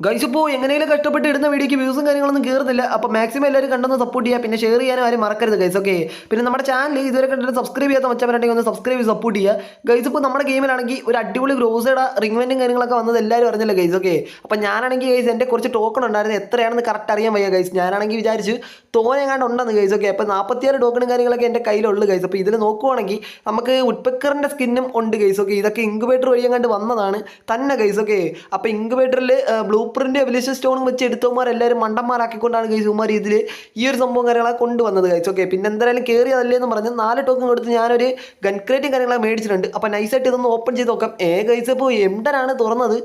Guys ഇപ്പോൾ എങ്ങനെയും കഷ്ടപ്പെട്ട് ഇടുന്ന വീഡിയോക്ക് വ്യൂസും കാര്യങ്ങളൊന്നും കയറുന്നില്ല അപ്പോൾ മാക്സിമം എല്ലാവരും കണ്ടൊന്ന് സപ്പോർട്ട് ചെയ്യുക പിന്നെ ഷെയർ ചെയ്യാനും ആരും മറക്കരുത് ഗൈസ് ഓക്കെ പിന്നെ നമ്മുടെ ചാനൽ ഇതുവരെ കണ്ടിട്ട് സബ്സ്ക്രൈബ് ചെയ്യാത്ത മച്ചവരുണ്ടെങ്കിൽ ഒന്ന് സബ്സ്ക്രൈബ് ചെയ്ത് സപ്പോർട്ട് ചെയ്യുക ഗൈസ് ഇപ്പോൾ നമ്മുടെ ഗെയിമിലാണെങ്കിൽ ഒരു അടിപൊളി ഗ്രോസയുടെ റിംഗ്മെന്റും കാര്യങ്ങളൊക്കെ വന്നത് എല്ലാവരും അറിഞ്ഞില്ല ഗൈസ് ഓക്കെ അപ്പോൾ ഞാനാണെങ്കിൽ ഗൈസ് എന്റെ കുറച്ച് ടോക്കൺ ഉണ്ടായിരുന്നു. എത്രയാണെന്ന് കറക്റ്റ് അറിയാൻ വയ്യ ഗൈസ് ഞാനാണെങ്കിൽ വിചാരിച്ച് തോനെ എങ്ങാണ്ട് ഉണ്ടെന്ന് ഗൈസ് ഓക്കെ അപ്പോൾ നാൽപ്പത്തിയാറ് ടോക്കണും കാര്യങ്ങളൊക്കെ എന്റെ കയ്യിലുള്ളൂ ഗൈസ് അപ്പോൾ ഇതിൽ നോക്കുവാണെങ്കിൽ നമുക്ക് ഉഡ്പെക്കറിന്റെ സ്കിന്നും ഉണ്ട് ഗൈസ് ഓക്കെ ഇതൊക്കെ ഇൻക്യുബേറ്റർ വഴി എങ്ങാണ്ട് വന്നതാണ് തന്നെ ഗൈസ് ഓക്കെ അപ്പോൾ ഇൻക്യുബേറ്ററിൽ ബ്ലൂ പ്രിന്റ് എവലിഷൻ സ്റ്റോണും വെച്ച് എടുത്തവന്മാർ എല്ലാവരും മണ്ടന്മാരാക്കിക്കൊണ്ടാണ് കഴിച്ചു ഉമാർ ഇതിൽ ഈ ഒരു സംഭവം കാര്യങ്ങളൊക്കെ കൊണ്ടുവന്നത് കഴിച്ചു ഓക്കെ പിന്നെ എന്തായാലും കയറി അതല്ലേ എന്ന് പറഞ്ഞ് നാല് ടോക്കൺ കൊടുത്ത് ഞാനൊരു ഗൺക്രേറ്റും കാര്യങ്ങളൊക്കെ മേടിച്ചിട്ടുണ്ട്. അപ്പോൾ നൈസായിട്ട് ഇതൊന്ന് ഓപ്പൺ ചെയ്ത് നോക്കാം. ഏ ഗൈസ് ഇപ്പോൾ എംഡനാണ് തുറന്നത്.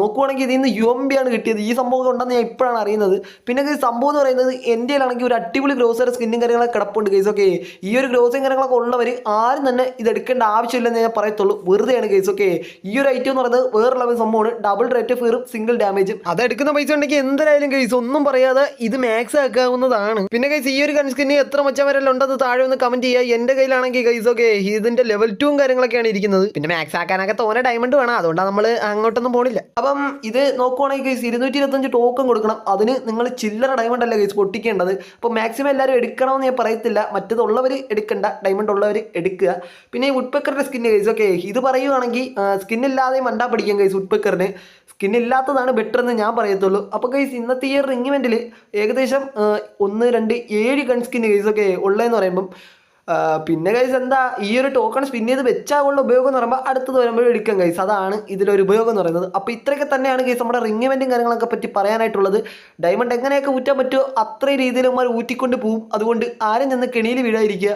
നോക്കുവാണെങ്കിൽ ഇതിൽ നിന്ന് യു എം ബി ആണ് കിട്ടിയത്. ഈ സംഭവം ഉണ്ടെന്ന് ഞാൻ ഇപ്പോഴാണ് അറിയുന്നത്. പിന്നെ ഈ സംഭവം എന്ന് പറയുന്നത് ആണെങ്കിൽ ഒരു അടിപൊളി ഗ്രോസറി സ്കിന്നും കാര്യങ്ങളൊക്കെ കിടപ്പുണ്ട് കേസ് ഓക്കെ ഈ ഒരു ഗ്രോസറിയും കാര്യങ്ങളൊക്കെ ഉള്ളവർ ആരും തന്നെ ഇത് എടുക്കേണ്ട ആവശ്യമില്ലെന്ന് ഞാൻ പറയത്തുള്ളൂ. വെറുതെയാണ് കേസ് ഓക്കെ ഈ ഒരു ഐറ്റം എന്ന് പറയുന്നത് വേറെ ലെവൽ സംഭവമാണ്. ഡബിൾ റേറ്റ് ഫീറും സിംഗിൾ ഡാമേജും അത് എടുക്കുന്ന പൈസ ഉണ്ടെങ്കിൽ എന്തായാലും കേസ് ഒന്നും പറയാതെ ഇത് മാക്സ് ആക്കാവുന്നതാണ്. പിന്നെ കൈസ് ഈ ഒരു സ്കിന്നിന് എത്ര മച്ചവരെല്ലാം ഉണ്ടെന്ന് താഴെ ഒന്ന് കമന്റ് ചെയ്യുക എന്റെ കയ്യിലാണെങ്കിൽ കൈസ് ഓക്കെ ഇതിന്റെ ലെവൽ ടൂവും കാര്യങ്ങളൊക്കെയാണ് ഇരിക്കുന്നത്. പിന്നെ മാക്സ് ആക്കാനൊക്കെ തോനെ ഡയമണ്ട് വേണം. അതുകൊണ്ടാണ് നമ്മൾ അങ്ങോട്ടൊന്നും പോണില്ല. അപ്പം ഇത് നോക്കുവാണെങ്കിൽ ഗൈസ് ഇരുന്നൂറ്റി ഇരുപത്തഞ്ച് ടോക്കൺ കൊടുക്കണം. അതിന് നിങ്ങൾ ചില്ലറ ഡയമണ്ട് അല്ല ഗൈസ് പൊട്ടിക്കേണ്ടത്. അപ്പോൾ മാക്സിമം എല്ലാവരും എടുക്കണമെന്ന് ഞാൻ പറയത്തില്ല. മറ്റതുള്ളവർ എടുക്കണ്ട ഡയമണ്ട് ഉള്ളവർ എടുക്കുക. പിന്നെ ഈ ഉഡ്പെക്കറിന്റെ സ്കിന്ന് ഗൈസ് ഓക്കെ ഇത് പറയുവാണെങ്കിൽ സ്കിന്നില്ലാതെ മണ്ടാ പഠിക്കാം ഗൈസ് ഉഡ്പെക്കറിന് സ്കിൻ ഇല്ലാത്തതാണ് ബെറ്റർ എന്ന് ഞാൻ പറയത്തുള്ളൂ. അപ്പോൾ ഗൈസ് ഇന്നത്തെ ഈ ഒരു ഏകദേശം ഒന്ന് രണ്ട് ഏഴ് ഗൺ സ്കിന്ന് ഗൈസ് ഒക്കെ ഉള്ളതെന്ന് പറയുമ്പം പിന്നെ ഗൈസ് എന്താ ഈ ഒരു ടോക്കൺ സ്പിൻ ചെയ്ത് വെച്ചാൽ ഉള്ള ഉപയോഗം എന്ന് പറയുമ്പോൾ അടുത്തത് വരുമ്പോൾ എടുക്കാം ഗൈസ് അതാണ് ഇതിലൊരു ഉപയോഗം എന്ന് പറയുന്നത്. അപ്പോൾ ഇത്രയൊക്കെ തന്നെയാണ് ഗൈസ് നമ്മുടെ റിംഗ് ഇവന്റും കാര്യങ്ങളൊക്കെ പറ്റി പറയാനായിട്ടുള്ളത്. ഡയമണ്ട് എങ്ങനെയൊക്കെ ഊറ്റാൻ പറ്റുമോ അത്രയും രീതിയിൽ ഉമ്മാർ ഊറ്റിക്കൊണ്ട് പോവും. അതുകൊണ്ട് ആരും ചെന്ന് കെണിയിൽ വീഴാതിരിക്കുക.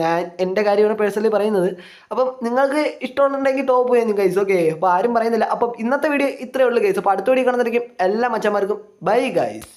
ഞാൻ എന്റെ കാര്യമാണ് പേഴ്സണലി പറയുന്നത്. അപ്പം നിങ്ങൾക്ക് ഇഷ്ടമുണ്ടെങ്കിൽ ടോപ്പ് ചെയ്യുന്നു ഗൈസ് ഓക്കെ അപ്പോൾ ആരും പറയുന്നില്ല. അപ്പം ഇന്നത്തെ വീഡിയോ ഇത്രയേ ഉള്ളൂ ഗൈസ് അപ്പോൾ അടുത്ത വീഡിയോ കാണുന്നതായിരിക്കും എല്ലാ മച്ചന്മാർക്കും. Bye guys